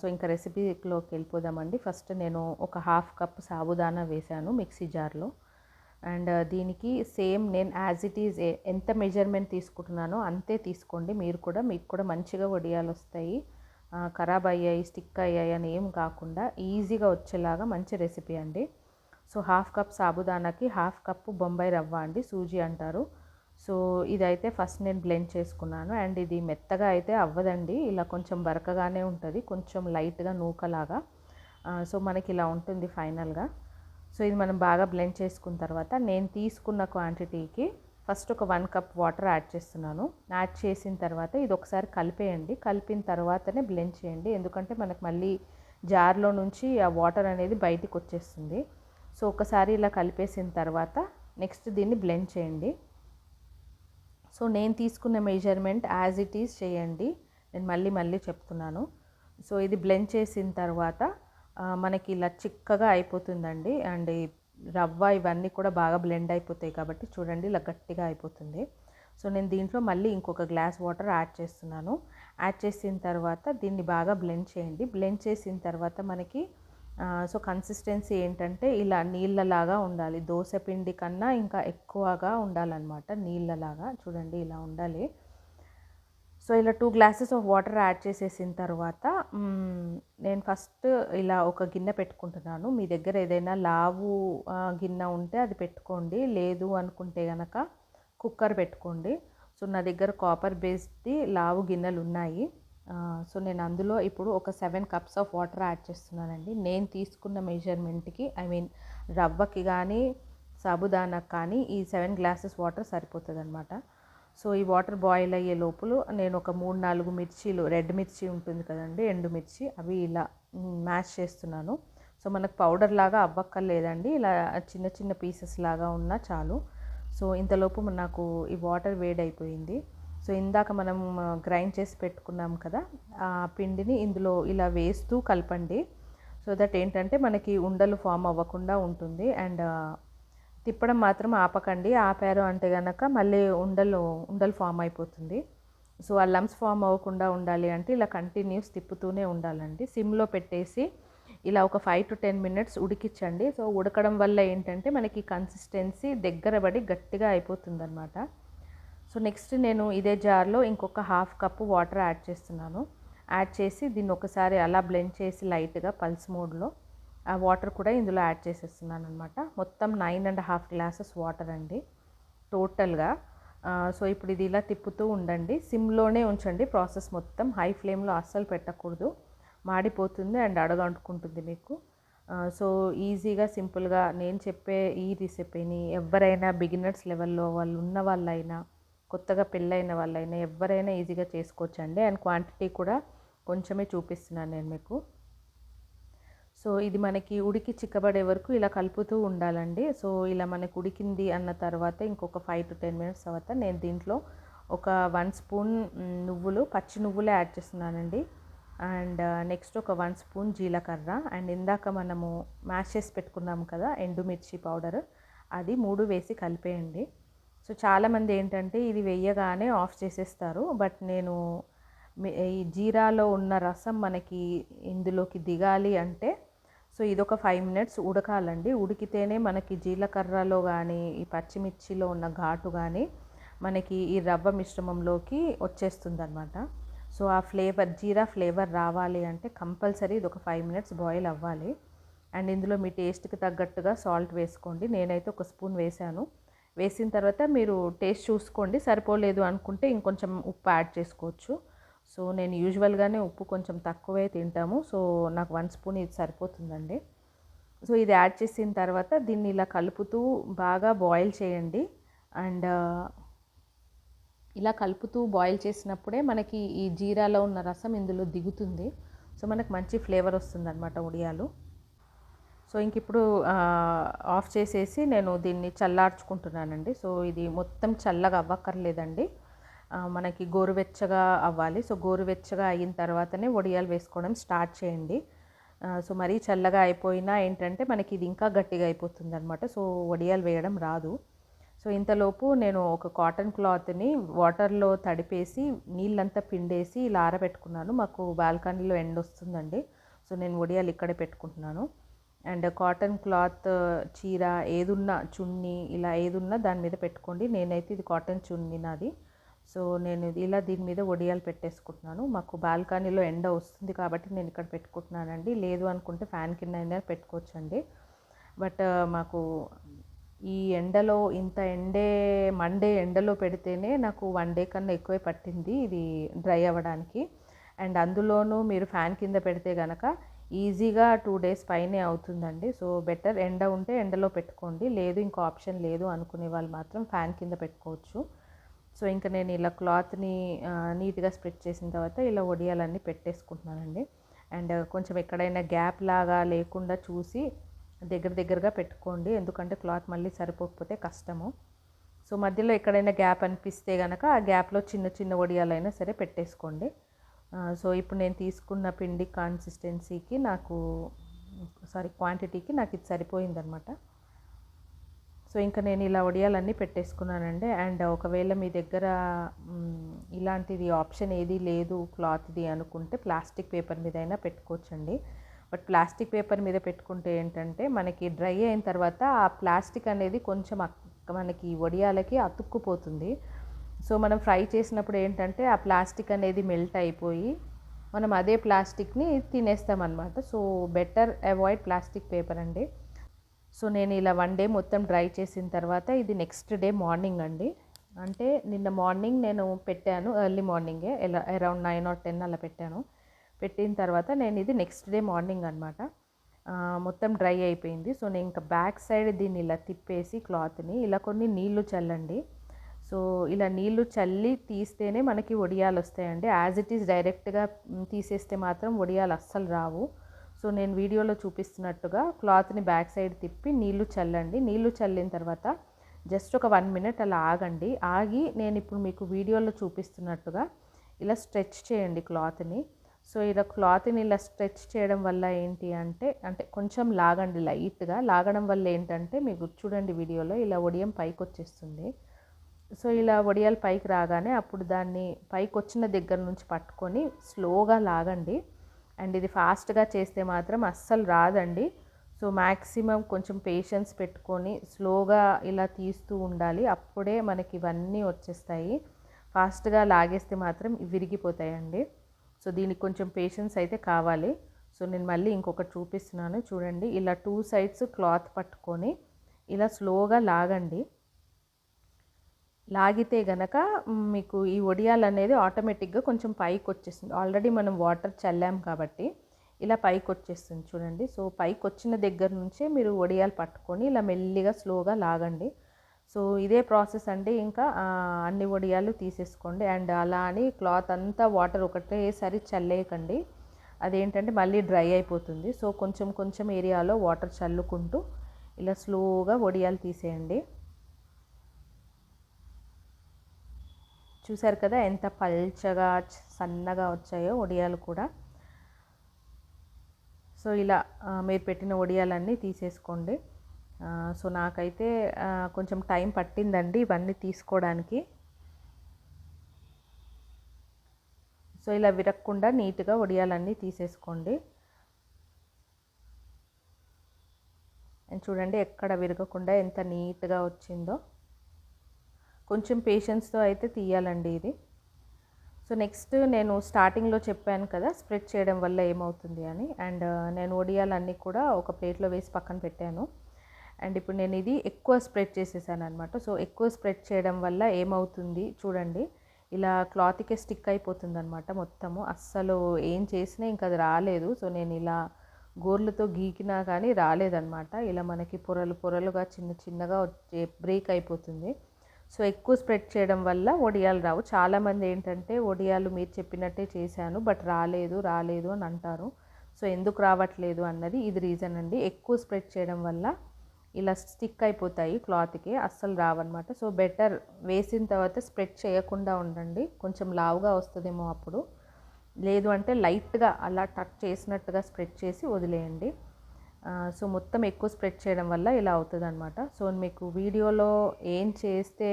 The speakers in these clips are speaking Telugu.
సో ఇంకా రెసిపీలోకి వెళ్ళిపోదామండి. ఫస్ట్ నేను ఒక హాఫ్ కప్ సాబుదానా వేశాను మిక్సీ జార్లో. అండ్ దీనికి సేమ్ నేను యాజ్ ఇట్ ఈజ్ ఎంత మెజర్మెంట్ తీసుకుంటున్నానో అంతే తీసుకోండి. మీరు కూడా మీకు కూడా మంచిగా వడియాలు వస్తాయి. ఖరాబ్ అయ్యాయి స్టిక్ అయ్యాయి అని ఏం కాకుండా ఈజీగా వచ్చేలాగా మంచి రెసిపీ అండి. సో హాఫ్ కప్ సాబుదానాకి హాఫ్ కప్పు బొంబాయి రవ్వ అండి సూజీ అంటారు. సో ఇదైతే ఫస్ట్ నేను బ్లెండ్ చేసుకున్నాను. అండ్ ఇది మెత్తగా అయితే అవ్వదండి. ఇలా కొంచెం బరకగానే ఉంటుంది. కొంచెం లైట్గా నూకలాగా. సో మనకి ఇలా ఉంటుంది ఫైనల్గా. సో ఇది మనం బాగా బ్లెండ్ చేసుకున్న తర్వాత నేను తీసుకున్న క్వాంటిటీకి ఫస్ట్ ఒక వన్ కప్ వాటర్ యాడ్ చేస్తున్నాను. యాడ్ చేసిన తర్వాత ఇది ఒకసారి కలిపేయండి. కలిపిన తర్వాతనే బ్లెండ్ చేయండి. ఎందుకంటే మనకు మళ్ళీ జార్లో నుంచి ఆ వాటర్ అనేది బయటికి వచ్చేస్తుంది సో ఒకసారి ఇలా కలిపేసిన తర్వాత నెక్స్ట్ దీన్ని బ్లెండ్ చేయండి. సో నేను తీసుకున్న మెజర్మెంట్ యాజ్ ఇట్ ఈజ్ చేయండి. నేను మళ్ళీ మళ్ళీ చెప్తున్నాను. సో ఇది బ్లెండ్ చేసిన తర్వాత మనకి ఇలా చిక్కగా అయిపోతుందండి. అండ్ రవ్వ ఇవన్నీ కూడా బాగా బ్లెండ్ అయిపోతాయి కాబట్టి చూడండి ఇలా గట్టిగా అయిపోతుంది. సో నేను దీంట్లో మళ్ళీ ఇంకొక గ్లాస్ వాటర్ యాడ్ చేస్తున్నాను. యాడ్ చేసిన తర్వాత దీన్ని బాగా బ్లెండ్ చేయండి. బ్లెండ్ చేసిన తర్వాత మనకి సో కన్సిస్టెన్సీ ఏంటంటే ఇలా నీళ్ళలాగా ఉండాలి. దోశ పిండి కన్నా ఇంకా ఎక్కువగా ఉండాలన్నమాట నీళ్ళలాగా. చూడండి ఇలా ఉండాలి. సో ఇలా two glasses of water add చేసేసిన తర్వాత నేను ఫస్ట్ ఇలా ఒక గిన్నె పెట్టుకుంటున్నాను. మీ దగ్గర ఏదైనా లావు గిన్నె ఉంటే అది పెట్టుకోండి. లేదు అనుకుంటే కనుక కుక్కర్ పెట్టుకోండి. సో నా దగ్గర కాపర్ బేస్డ్ది లావు గిన్నెలు ఉన్నాయి. సో నేను అందులో ఇప్పుడు ఒక seven cups of water add చేస్తున్నానండి. నేను తీసుకున్న మెజర్మెంట్కి ఐ మీన్ రవ్వకి కానీ సాబుదానా కానీ ఈ సెవెన్ గ్లాసెస్ వాటర్ సరిపోతుంది అనమాట సో ఈ వాటర్ బాయిల్ అయ్యే లోపల నేను ఒక మూడు నాలుగు మిర్చీలు రెడ్ మిర్చి ఉంటుంది కదండి ఎండుమిర్చి అవి ఇలా మ్యాష్ చేస్తున్నాను. సో మనకు పౌడర్ లాగా అవ్వక్కర్లేదండి ఇలా చిన్న చిన్న పీసెస్ లాగా ఉన్నా చాలు. సో ఇంతలోపు నాకు ఈ వాటర్ వేడైపోయింది. సో ఇందాక మనం గ్రైండ్ చేసి పెట్టుకున్నాం కదా ఆ పిండిని ఇందులో ఇలా వేస్తూ కలపండి. సో దట్ ఏంటంటే మనకి ఉండలు ఫామ్ అవ్వకుండా ఉంటుంది. అండ్ తిప్పడం మాత్రం ఆపకండి. ఆపారు అంటే కనుక మళ్ళీ ఉండలు ఉండలు ఫామ్ అయిపోతుంది. సో ఆ లమ్స్ ఫామ్ అవ్వకుండా ఉండాలి అంటే ఇలా కంటిన్యూస్ తిప్పుతూనే ఉండాలండి. సిమ్లో పెట్టేసి ఇలా ఒక ఫైవ్ టు టెన్ మినిట్స్ ఉడికించండి. సో ఉడకడం వల్ల ఏంటంటే మనకి కన్సిస్టెన్సీ దగ్గర పడి గట్టిగా అయిపోతుంది అనమాట సో నెక్స్ట్ నేను ఇదే జార్లో ఇంకొక హాఫ్ కప్పు వాటర్ యాడ్ చేస్తున్నాను. యాడ్ చేసి దీన్ని ఒకసారి అలా బ్లెండ్ చేసి లైట్గా పల్స్ మోడ్లో ఆ వాటర్ కూడా ఇందులో యాడ్ చేసేస్తున్నాను అనమాట మొత్తం nine and half glasses water అండి టోటల్గా. సో ఇప్పుడు ఇది ఇలా తిప్పుతూ ఉండండి. సిమ్లోనే ఉంచండి ప్రాసెస్ మొత్తం హై ఫ్లేమ్లో అస్సలు పెట్టకూడదు. మాడిపోతుంది అండ్ అడగంటుకుంటుంది మీకు. సో ఈజీగా సింపుల్గా నేను చెప్పే ఈ రెసిపీని ఎవరైనా బిగినర్స్ లెవెల్లో వాళ్ళు ఉన్న వాళ్ళైనా కొత్తగా పెళ్ళైన వాళ్ళైనా ఎవరైనా ఈజీగా చేసుకోవచ్చండి. అండ్ క్వాంటిటీ కూడా కొంచెమే చూపిస్తున్నాను నేను మీకు. సో ఇది మనకి ఉడికి చిక్కబడే వరకు ఇలా కలుపుతూ ఉండాలండి. సో ఇలా మనకు ఉడికింది అన్న తర్వాత ఇంకొక ఫైవ్ టు టెన్ మినిట్స్ తర్వాత నేను దీంట్లో ఒక వన్ స్పూన్ నువ్వులు పచ్చి నువ్వులే యాడ్ చేస్తున్నానండి. అండ్ నెక్స్ట్ ఒక వన్ స్పూన్ జీలకర్ర. అండ్ ఇందాక మనము మ్యాష్ చేసి పెట్టుకున్నాము కదా ఎండుమిర్చి పౌడర్ అది మూడు వేసి కలిపేయండి. సో చాలామంది ఏంటంటే ఇది వేయగానే ఆఫ్ చేసేస్తారు. బట్ నేను ఈ జీరాలో ఉన్న రసం మనకి ఇందులోకి దిగాలి అంటే సో ఇదొక ఫైవ్ మినిట్స్ ఉడకాలండి. ఉడికితేనే మనకి జీలకర్రలో కానీ ఈ పచ్చిమిర్చిలో ఉన్న ఘాటు కానీ మనకి ఈ రవ్వ మిశ్రమంలోకి వచ్చేస్తుంది అనమాట సో ఆ ఫ్లేవర్ జీరా ఫ్లేవర్ రావాలి అంటే కంపల్సరీ ఇది ఒక ఫైవ్ మినిట్స్ బాయిల్ అవ్వాలి. అండ్ ఇందులో మీ టేస్ట్కి తగ్గట్టుగా సాల్ట్ వేసుకోండి. నేనైతే ఒక స్పూన్ వేసాను వేసిన తర్వాత మీరు టేస్ట్ చూసుకోండి. సరిపోలేదు అనుకుంటే ఇంకొంచెం ఉప్పు యాడ్ చేసుకోవచ్చు. సో నేను యూజువల్గానే ఉప్పు కొంచెం తక్కువే తింటాము. సో నాకు వన్ స్పూన్ ఇది సరిపోతుందండి. సో ఇది యాడ్ చేసిన తర్వాత దీన్ని ఇలా కలుపుతూ బాగా బాయిల్ చేయండి. అండ్ ఇలా కలుపుతూ బాయిల్ చేసినప్పుడే మనకి ఈ జీరాలో ఉన్న రసం ఇందులో దిగుతుంది. సో మనకు మంచి ఫ్లేవర్ వస్తుంది అనమాట ఉడియాలు సో ఇంక ఇప్పుడు ఆఫ్ చేసేసి నేను దీన్ని చల్లార్చుకుంటున్నానండి. సో ఇది మొత్తం చల్లగా అవ్వక్కర్లేదండి. మనకి గోరువెచ్చగా అవ్వాలి. సో గోరువెచ్చగా అయిన తర్వాతనే వడియాలు వేసుకోవడం స్టార్ట్ చేయండి. సో మరీ చల్లగా అయిపోయినా ఏంటంటే మనకి ఇది ఇంకా గట్టిగా అయిపోతుంది అనమాట సో వడియాలు వేయడం రాదు. సో ఇంతలోపు నేను ఒక కాటన్ క్లాత్ని వాటర్లో తడిపేసి నీళ్ళంతా పిండేసి ఇలా ఆరబెట్టుకున్నాను. మాకు బాల్కనీలో ఎండ వస్తుందండి సో నేను వడియాలు ఇక్కడే పెట్టుకుంటున్నాను. అండ్ కాటన్ క్లాత్ చీర ఏదున్నా చున్నీ ఇలా ఏదున్నా దాని మీద పెట్టుకోండి. నేనైతే ఇది కాటన్ చున్నీ నాది. సో నేను ఇలా దీని మీద వడియాలు పెట్టేసుకుంటున్నాను. మాకు బాల్కనీలో ఎండ వస్తుంది కాబట్టి నేను ఇక్కడ పెట్టుకుంటున్నానండి. లేదు అనుకుంటే ఫ్యాన్ కింద అయినా పెట్టుకోవచ్చండి. బట్ మాకు ఈ ఎండలో ఇంత ఎండే మండే ఎండలో పెడితేనే నాకు వన్ డే కన్నా ఎక్కువే పట్టింది ఇది డ్రై అవ్వడానికి. అండ్ అందులోనూ మీరు ఫ్యాన్ కింద పెడితే కనుక ఈజీగా టూ డేస్ పైనే అవుతుందండి. సో బెటర్ ఎండ ఉంటే ఎండలో పెట్టుకోండి. లేదు ఇంకో ఆప్షన్ లేదు అనుకునే వాళ్ళు మాత్రం ఫ్యాన్ కింద పెట్టుకోవచ్చు. సో ఇంకా నేను ఇలా క్లాత్ని నీట్గా స్ప్రెడ్ చేసిన తర్వాత ఇలా వడియాలన్నీ పెట్టేసుకుంటున్నానండి. అండ్ కొంచెం ఎక్కడైనా గ్యాప్ లాగా లేకుండా చూసి దగ్గర దగ్గరగా పెట్టుకోండి. ఎందుకంటే క్లాత్ మళ్ళీ సరిపోకపోతే కష్టము. సో మధ్యలో ఎక్కడైనా గ్యాప్ అనిపిస్తే కనుక ఆ గ్యాప్లో చిన్న చిన్న వడియాలైనా సరే పెట్టేసుకోండి. సో ఇప్పుడు నేను తీసుకున్న పిండి కన్సిస్టెన్సీకి నాకు సారీ క్వాంటిటీకి నాకు ఇది సరిపోయిందనమాట సో ఇంకా నేను ఇలా వడియాలన్నీ పెట్టేసుకున్నానండి. అండ్ ఒకవేళ మీ దగ్గర ఇలాంటిది ఆప్షన్ ఏది లేదు క్లాత్ది అనుకుంటే ప్లాస్టిక్ పేపర్ మీద అయినా పెట్టుకోవచ్చండి. బట్ ప్లాస్టిక్ పేపర్ మీద పెట్టుకుంటే ఏంటంటే మనకి డ్రై అయిన తర్వాత ఆ ప్లాస్టిక్ అనేది కొంచెం మనకి వడియాలకి అతుక్కుపోతుంది. సో మనం ఫ్రై చేసినప్పుడు ఏంటంటే ఆ ప్లాస్టిక్ అనేది మెల్ట్ అయిపోయి మనం అదే ప్లాస్టిక్ని తినేస్తాం అనమాట so better avoid plastic paper అండి. సో నేను ఇలా వన్ డే మొత్తం డ్రై చేసిన తర్వాత ఇది నెక్స్ట్ డే మార్నింగ్ అండి. అంటే నిన్న మార్నింగ్ నేను పెట్టాను ఎర్లీ మార్నింగే ఎలా అరౌండ్ నైన్ ఆర్ టెన్ అలా పెట్టాను. పెట్టిన తర్వాత నేను ఇది నెక్స్ట్ డే మార్నింగ్ అనమాట మొత్తం డ్రై అయిపోయింది. సో నేను ఇంకా బ్యాక్ సైడ్ దీన్ని ఇలా తిప్పేసి క్లాత్ని ఇలా కొన్ని నీళ్ళు చల్లండి. సో ఇలా నీళ్ళు చల్లి తీస్తేనే మనకి వడియాలు వస్తాయండి యాజ్ ఇట్ ఈస్ డైరెక్ట్గా తీసేస్తే మాత్రం వడియాలు అస్సలు రావు. సో నేను వీడియోలో చూపిస్తున్నట్టుగా క్లాత్ని బ్యాక్ సైడ్ తిప్పి నీళ్ళు చల్లండి. నీళ్ళు చల్లిన తర్వాత జస్ట్ ఒక వన్ మినిట్ అలా ఆగండి. ఆగి నేను ఇప్పుడు మీకు వీడియోలో చూపిస్తున్నట్టుగా ఇలా స్ట్రెచ్ చేయండి క్లాత్ని. సో ఇలా క్లాత్ని ఇలా స్ట్రెచ్ చేయడం వల్ల ఏంటి అంటే అంటే కొంచెం లాగండి లైట్గా. లాగడం వల్ల ఏంటంటే మీకు చూడండి వీడియోలో ఇలా వడియం పైకి వచ్చేస్తుంది సో ఇలా వడియాలు పైకి రాగానే అప్పుడు దాన్ని పైకి వచ్చిన దగ్గర నుంచి పట్టుకొని స్లోగా లాగండి. అండ్ ఇది ఫాస్ట్గా చేస్తే మాత్రం అస్సలు రాదండి. సో మ్యాక్సిమం కొంచెం పేషెన్స్ పెట్టుకొని స్లోగా ఇలా తీస్తూ ఉండాలి. అప్పుడే మనకి ఇవన్నీ వచ్చేస్తాయి. ఫాస్ట్గా లాగేస్తే మాత్రం విరిగిపోతాయండి. సో దీనికి కొంచెం పేషెన్స్ అయితే కావాలి. సో నేను మళ్ళీ ఇంకొకటి చూపిస్తున్నాను. చూడండి ఇలా టూ సైడ్స్ క్లాత్ పట్టుకొని ఇలా స్లోగా లాగండి. లాగితే గనక మీకు ఈ వడియాలు అనేది ఆటోమేటిక్గా కొంచెం పైకి వచ్చేస్తుంది ఆల్రెడీ మనం వాటర్ చల్లాం కాబట్టి ఇలా పైకి వచ్చేస్తుంది చూడండి. సో పైకి వచ్చిన దగ్గర నుంచే మీరు వడియాలు పట్టుకొని ఇలా మెల్లిగా స్లోగా లాగండి. సో ఇదే ప్రాసెస్ అండి. ఇంకా అన్ని వడియాలు తీసేసుకోండి. అండ్ అలా అని క్లాత్ అంతా వాటర్ ఒకటేసారి చల్లేయకండి. అదేంటంటే మళ్ళీ డ్రై అయిపోతుంది. సో కొంచెం కొంచెం ఏరియాలో వాటర్ చల్లుకుంటూ ఇలా స్లోగా వడియాలు తీసేయండి. చూసారు కదా ఎంత పల్చగా సన్నగా వచ్చాయో వడియాలు కూడా. సో ఇలా మీరు పెట్టిన వడియాలన్నీ తీసేసుకోండి. సో నాకైతే కొంచెం టైం పట్టిందండి ఇవన్నీ తీసుకోవడానికి. సో ఇలా విరక్కుండా నీట్గా వడియాలన్నీ తీసేసుకోండి. చూడండి ఎక్కడ విరగకుండా ఎంత నీట్గా వచ్చిందో. కొంచెం పేషెన్స్తో అయితే తీయాలండి ఇది. సో నెక్స్ట్ నేను స్టార్టింగ్లో చెప్పాను కదా స్ప్రెడ్ చేయడం వల్ల ఏమవుతుంది అని. అండ్ uh, నేను ఒడియాలన్నీ కూడా ఒక ప్లేట్లో వేసి పక్కన పెట్టాను. అండ్ ఇప్పుడు నేను ఇది ఎక్కువ స్ప్రెడ్ చేసేసాను అనమాట సో ఎక్కువ స్ప్రెడ్ చేయడం వల్ల ఏమవుతుంది చూడండి. ఇలా క్లాత్కే స్టిక్ అయిపోతుంది అనమాట మొత్తము. అస్సలు ఏం చేసినా ఇంకా అది రాలేదు. సో నేను ఇలా గోర్లతో గీకినా కానీ రాలేదన్నమాట. ఇలా మనకి పొరలు పొరలుగా చిన్న చిన్నగా బ్రేక్ అయిపోతుంది. సో ఎక్కువ స్ప్రెడ్ చేయడం వల్ల వడియాలు రావు. చాలామంది ఏంటంటే వడియాలు మీరు చెప్పినట్టే చేశాను బట్ రాలేదు రాలేదు అని అంటారు. సో ఎందుకు రావట్లేదు అన్నది ఇది రీజన్ అండి. ఎక్కువ స్ప్రెడ్ చేయడం వల్ల ఇలా స్టిక్ అయిపోతాయి క్లాత్కి అస్సలు రావన్నమాట. సో బెటర్ వేసిన తర్వాత స్ప్రెడ్ చేయకుండా ఉండండి. కొంచెం లావుగా వస్తుందేమో అప్పుడు. లేదు అంటే లైట్గా అలా టచ్ చేసినట్టుగా స్ప్రెడ్ చేసి వదిలేయండి. సో మొత్తం ఎక్కువ స్ప్రెడ్ చేయడం వల్ల ఇలా అవుతుంది అనమాట సో మీకు వీడియోలో ఏం చేస్తే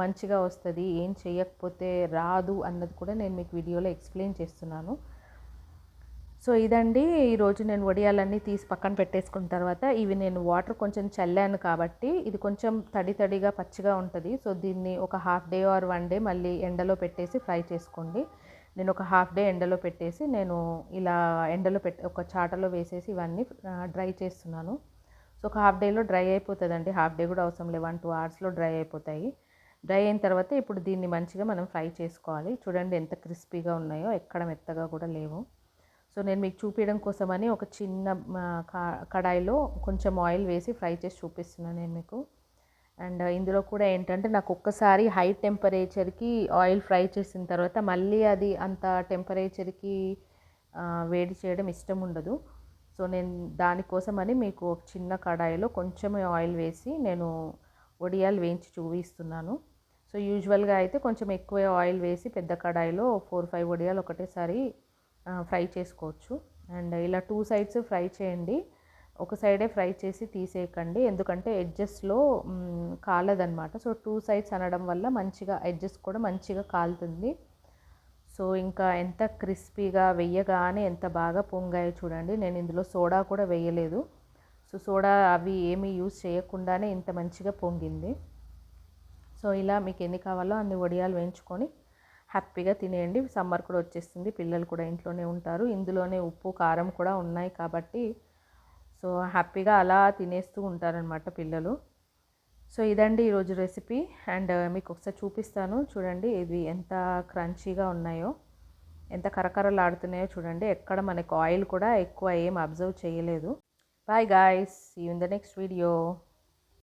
మంచిగా వస్తుంది ఏం చేయకపోతే రాదు అన్నది కూడా నేను మీకు వీడియోలో ఎక్స్ప్లెయిన్ చేస్తున్నాను. సో ఇదండి ఈరోజు నేను వడియాలన్నీ తీసి పక్కన పెట్టేసుకున్న తర్వాత ఇవి నేను వాటర్ కొంచెం చల్లాను కాబట్టి ఇది కొంచెం తడి తడిగా పచ్చిగా ఉంటుంది. సో దీన్ని ఒక half day or one day మళ్ళీ ఎండలో పెట్టేసి ఫ్రై చేసుకోండి. నేను ఒక హాఫ్ డే ఎండలో పెట్టేసి నేను ఇలా ఎండలో పెట్ ఒక చాటలో వేసేసి ఇవన్నీ డ్రై చేస్తున్నాను. సో ఒక హాఫ్ డేలో డ్రై అయిపోతుందండి. హాఫ్ డే కూడా అవసరం లేదు. వన్ టూ అవర్స్లో డ్రై అయిపోతాయి. డ్రై అయిన తర్వాత ఇప్పుడు దీన్ని మంచిగా మనం ఫ్రై చేసుకోవాలి. చూడండి ఎంత క్రిస్పీగా ఉన్నాయో ఎక్కడ మెత్తగా కూడా లేవు. సో నేను మీకు చూపించడం కోసమని ఒక చిన్న కడాయిలో కొంచెం ఆయిల్ వేసి ఫ్రై చేసి చూపిస్తున్నాను నేను మీకు. అండ్ ఇందులో కూడా ఏంటంటే నాకు ఒక్కసారి హై టెంపరేచర్కి ఆయిల్ ఫ్రై చేసిన తర్వాత మళ్ళీ అది అంత టెంపరేచర్కి వేడి చేయడం ఇష్టం ఉండదు. సో నేను దానికోసమని మీకు ఒక చిన్న కడాయిలో కొంచెం ఆయిల్ వేసి నేను వడియాలు వేయించి చూపిస్తున్నాను. సో యూజువల్గా అయితే కొంచెం ఎక్కువ ఆయిల్ వేసి పెద్ద కడాయిలో ఫోర్ ఫైవ్ వడియాలు ఒకటేసారి ఫ్రై చేసుకోవచ్చు. అండ్ ఇలా టూ సైడ్స్ ఫ్రై చేయండి. ఒక సైడే ఫ్రై చేసి తీసేయకండి. ఎందుకంటే ఎడ్జెస్లో కాలదనమాట సో టూ సైడ్స్ అనడం వల్ల మంచిగా ఎడ్జెస్ కూడా మంచిగా కాలుతుంది. సో ఇంకా ఎంత క్రిస్పీగా వెయ్యగానే ఎంత బాగా పొంగాయో చూడండి. నేను ఇందులో సోడా కూడా వేయలేదు సో సోడా అవి ఏమీ యూజ్ చేయకుండానే ఇంత మంచిగా పొంగింది. సో ఇలా మీకు ఎన్ని కావాలో అన్ని వడియాలు వేయించుకొని హ్యాపీగా తినేయండి. సమ్మర్ కూడా వచ్చేస్తుంది. పిల్లలు కూడా ఇంట్లోనే ఉంటారు. ఇందులోనే ఉప్పు కారం కూడా ఉన్నాయి కాబట్టి సో హ్యాపీగా అలా తినేస్తూ ఉంటారనమాట పిల్లలు. సో ఇదండి ఈరోజు రెసిపీ. అండ్ మీకు ఒకసారి చూపిస్తాను. చూడండి ఇది ఎంత క్రంచీగా ఉన్నాయో ఎంత కరకరలాడుతున్నాయో చూడండి. ఎక్కడ మనకు ఆయిల్ కూడా ఎక్కువ ఏం అబ్జర్వ్ చేయలేదు. Bye guys. You in the next video